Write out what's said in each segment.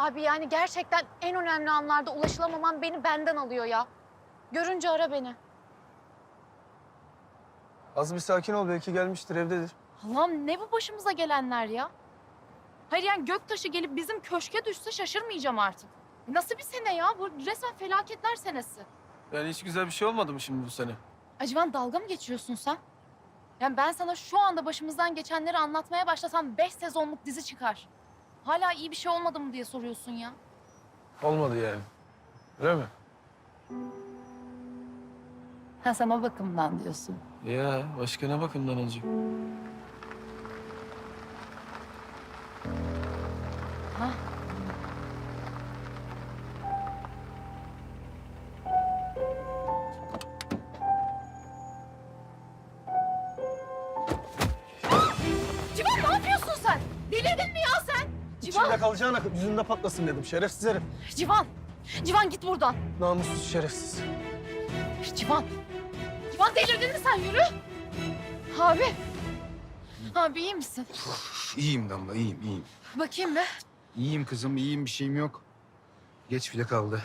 Abi yani gerçekten en önemli anlarda ulaşılamamam beni benden alıyor ya. Görünce ara beni. Az bir sakin ol belki gelmiştir evdedir. Allah'ım ne bu başımıza gelenler ya? Hayır yani göktaşı gelip bizim köşke düşse şaşırmayacağım artık. Nasıl bir sene ya? Bu resmen felaketler senesi. Yani hiç güzel bir şey olmadı mı şimdi bu sene? Acıvan dalga mı geçiyorsun sen? Yani ben sana şu anda başımızdan geçenleri anlatmaya başlasam beş sezonluk dizi çıkar. Hala iyi bir şey olmadı mı diye soruyorsun ya. Olmadı yani. Öyle mi? Ha sen o bakımdan diyorsun. Ya başka ne bakımdan olacak? Kalacağına yüzünde patlasın dedim. Şerefsiz herif. Civan. Civan git buradan. Namussuz şerefsiz. Civan. Civan delirdin mi sen? Yürü. Abi. Abi iyi misin? İyiyim Damla, iyiyim, iyiyim. Bakayım be. İyiyim kızım, iyiyim. Bir şeyim yok. Geç bile kaldı.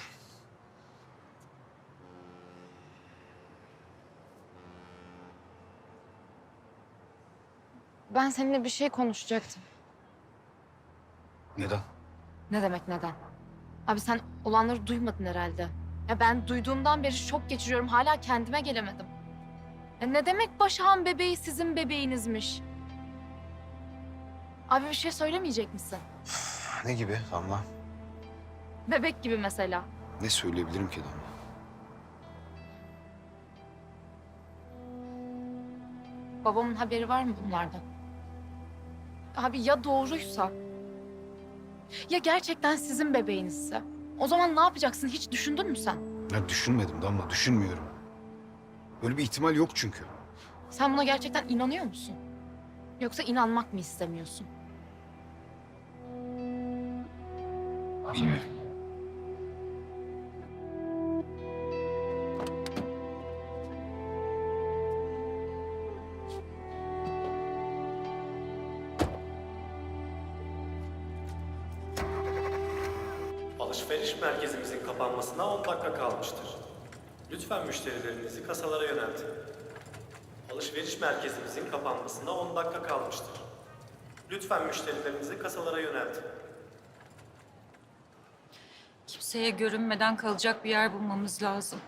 Ben seninle bir şey konuşacaktım. Neden? Ne demek neden? Abi sen olanları duymadın herhalde. Ya ben duyduğumdan beri şok geçiriyorum. Hala kendime gelemedim. Ya ne demek Başak'ın bebeği sizin bebeğinizmiş? Abi bir şey söylemeyecek misin? Ne gibi Damla? Bebek gibi mesela. Ne söyleyebilirim ki Damla? Babamın haberi var mı bunlardan? Abi ya doğruysa? Ya gerçekten sizin bebeğinizse? O zaman ne yapacaksın? Hiç düşündün mü sen? Ya düşünmedim Damla, düşünmüyorum. Böyle bir ihtimal yok çünkü. Sen buna gerçekten inanıyor musun? Yoksa inanmak mı istemiyorsun? Bilmiyorum. Alışveriş merkezimizin kapanmasına 10 dakika kalmıştır. Lütfen müşterilerinizi kasalara yöneltin. Alışveriş merkezimizin kapanmasına 10 dakika kalmıştır. Lütfen müşterilerinizi kasalara yöneltin. Kimseye görünmeden kalacak bir yer bulmamız lazım.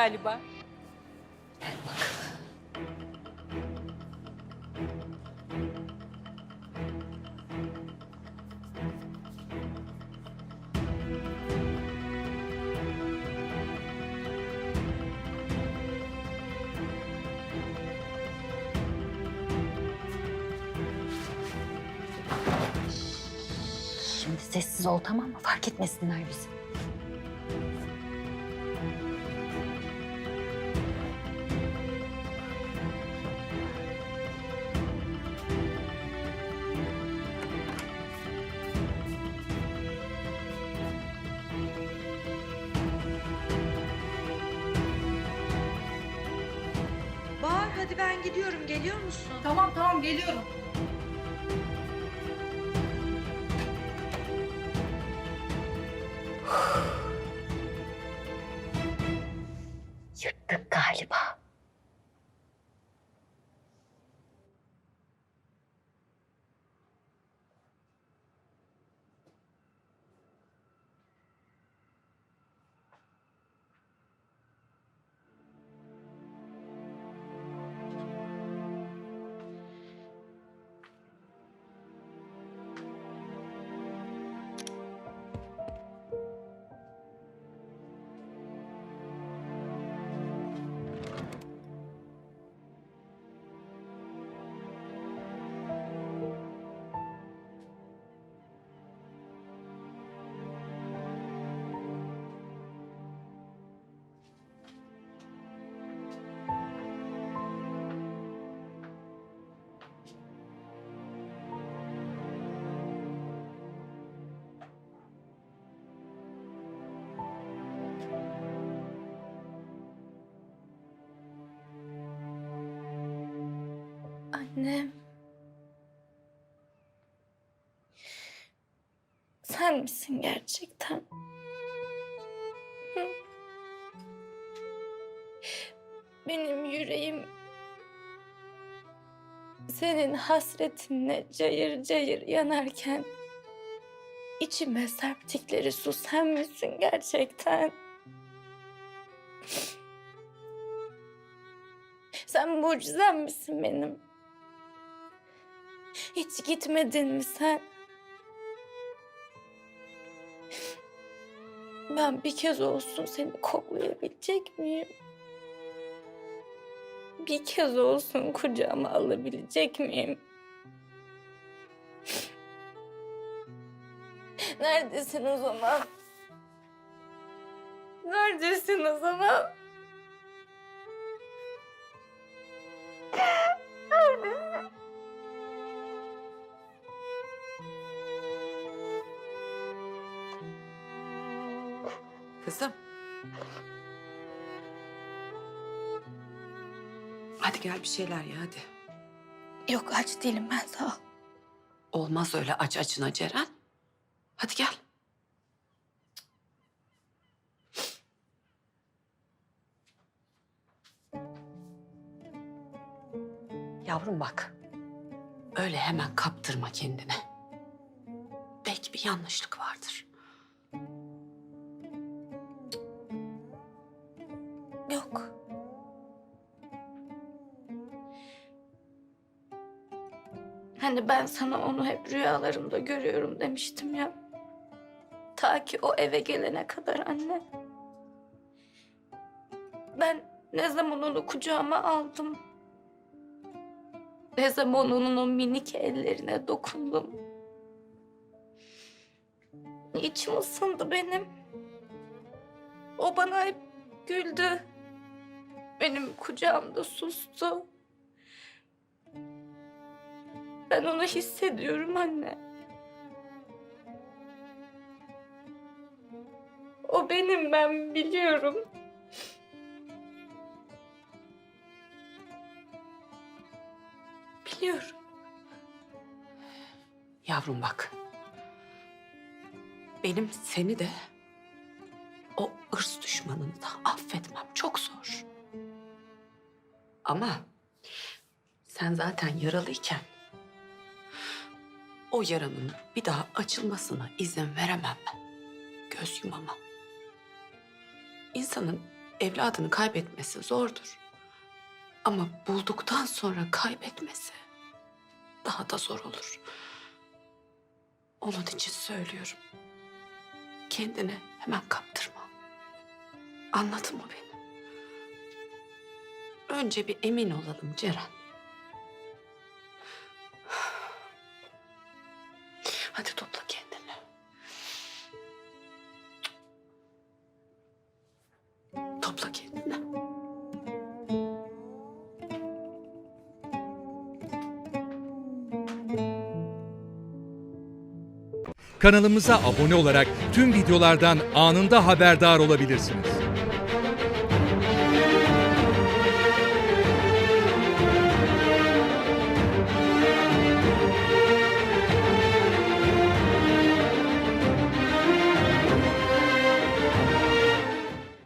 Galiba. Şimdi sessiz ol tamam mı? Fark etmesinler bizi. Hadi ben gidiyorum. Geliyor musun? Tamam tamam geliyorum. Yırttık galiba. Annem. Sen misin gerçekten? Benim yüreğim senin hasretinle cayır cayır yanarken içime serptikleri su sen misin gerçekten? Sen mucizem misin benim? Hiç gitmedin mi sen? Ben bir kez olsun seni koklayabilecek miyim? Bir kez olsun kucağıma alabilecek miyim? Neredesin o zaman? Neredesin o zaman? Kızım. Hadi gel bir şeyler ya hadi. Yok aç değilim ben sağ ol. Olmaz öyle aç açına Ceren. Hadi gel. Yavrum bak. Öyle hemen kaptırma kendine. Belki bir yanlışlık vardır. Hani ben sana onu hep rüyalarımda görüyorum demiştim ya. Ta ki o eve gelene kadar anne. Ben ne zaman onu kucağıma aldım. Ne zaman onun o minik ellerine dokundum. İçim ısındı benim. O bana hep güldü. Benim kucağımda sustu. Ben onu hissediyorum anne. O benim ben biliyorum. Biliyorum. Yavrum bak. Benim seni de o ırs düşmanını da affetmem çok zor. Ama sen zaten yaralıyken o yaranın bir daha açılmasına izin veremem ben. Göz yumamam. İnsanın evladını kaybetmesi zordur. Ama bulduktan sonra kaybetmesi daha da zor olur. Onun için söylüyorum. Kendini hemen kaptırma. Anladın mı beni? Önce bir emin olalım Ceren. Topla kendini. Kanalımıza abone olarak tüm videolardan anında haberdar olabilirsiniz.